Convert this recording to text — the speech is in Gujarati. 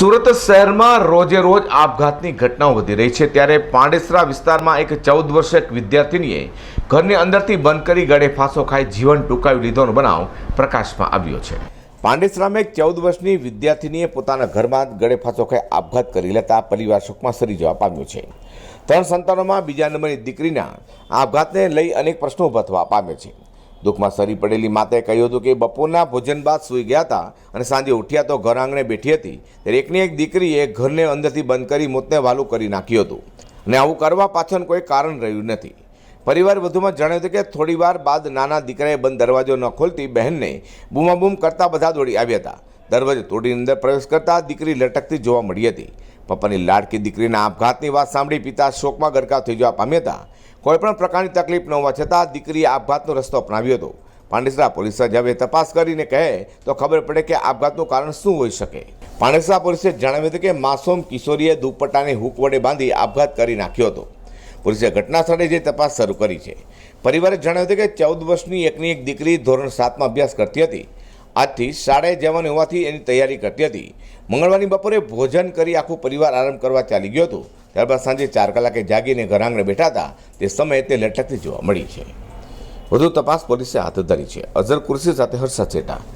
સુરત શહેરમાં રોજે રોજ આપઘાતની ઘટનાઓ વધી રહી છે. ત્યારે પાંડેસરા વિસ્તારમાં એક ચૌદ વર્ષીય એક વિદ્યાર્થીનીએ ઘરની અંદરથી બંધ કરી ગળે ફાંસો ખાઈ જીવન ટૂંકાવી લીધોનો બનાવ પ્રકાશમાં આવ્યો છે. પાંડેસરામાં એક ચૌદ વર્ષની વિદ્યાર્થીનીએ પોતાના ઘરમાં ગળે ફાંસો ખાઈ આપઘાત કરી લેતા પરિવાર શોકમાં સરી જવા પામ્યો છે. ત્રણ સંતાનોમાં બીજા નંબરની દીકરીના આપઘાતને લઈ અનેક પ્રશ્નો ઊભા થવા પામે છે. દુઃખમાં સરી પડેલી માતાએ કહ્યું હતું કે બપોરના ભોજન બાદ સૂઈ ગયા હતા અને સાંજે ઉઠ્યા તો ઘર આંગણે બેઠી હતી. ત્યારે એકની એક દીકરીએ ઘરને અંદરથી બંધ કરી મોતને વાલું કરી નાખ્યું હતું. અને આવું કરવા પાછળ કોઈ કારણ રહ્યું નથી. પરિવાર વધુમાં જણાવ્યું હતું કે થોડીવાર બાદ નાના દીકરાએ બંધ દરવાજો ન ખોલતી બહેનને બૂમાબૂમ કરતા બધા દોડી આવ્યા હતા. દરવાજો તોડીની અંદર પ્રવેશ કરતા દીકરી લટકતી જોવા મળી હતી. પપ્પાની લાડકી દીકરીના આપઘાતની વાત સાંભળી પિતા શોકમાં ગરકાવ થઈ જવા પામ્યા હતા. કોઈપણ પ્રકારની તકલીફ ન હોવા છતાં દીકરીએ આપઘાતનો રસ્તો અપનાવ્યો હતો. પાંડેસરા પોલીસે હવે તપાસ કરીને કહે, તો ખબર પડે કે આપઘાતનું કારણ શું હોઈ શકે. પાંડેસરા પોલીસે જણાવ્યું હતું કે માસૂમ કિશોરીએ દુપટ્ટાને હુક વડે બાંધી આપઘાત કરી નાખ્યો હતો. પોલીસે ઘટના સ્થળે જઈ તપાસ શરૂ કરી છે. પરિવારે જણાવ્યું હતું કે ચૌદ વર્ષની એકની એક દીકરી ધોરણ સાતમાં અભ્યાસ કરતી હતી. આજથી શાળાએ જવાની હોવાથી એની તૈયારી કરતી હતી. મંગળવારની બપોરે ભોજન કરી આખું પરિવાર આરામ કરવા ચાલી ગયો હતો. ત્યારબાદ સાંજે ચાર કલાકે જાગીને ઘર આંગણે બેઠા હતા. તે સમયે તે લટકતી જોવા મળી છે. વધુ તપાસ પોલીસે હાથ ધરી છે. અઝર કુર્સી સાથે હર્ષદ ચેટા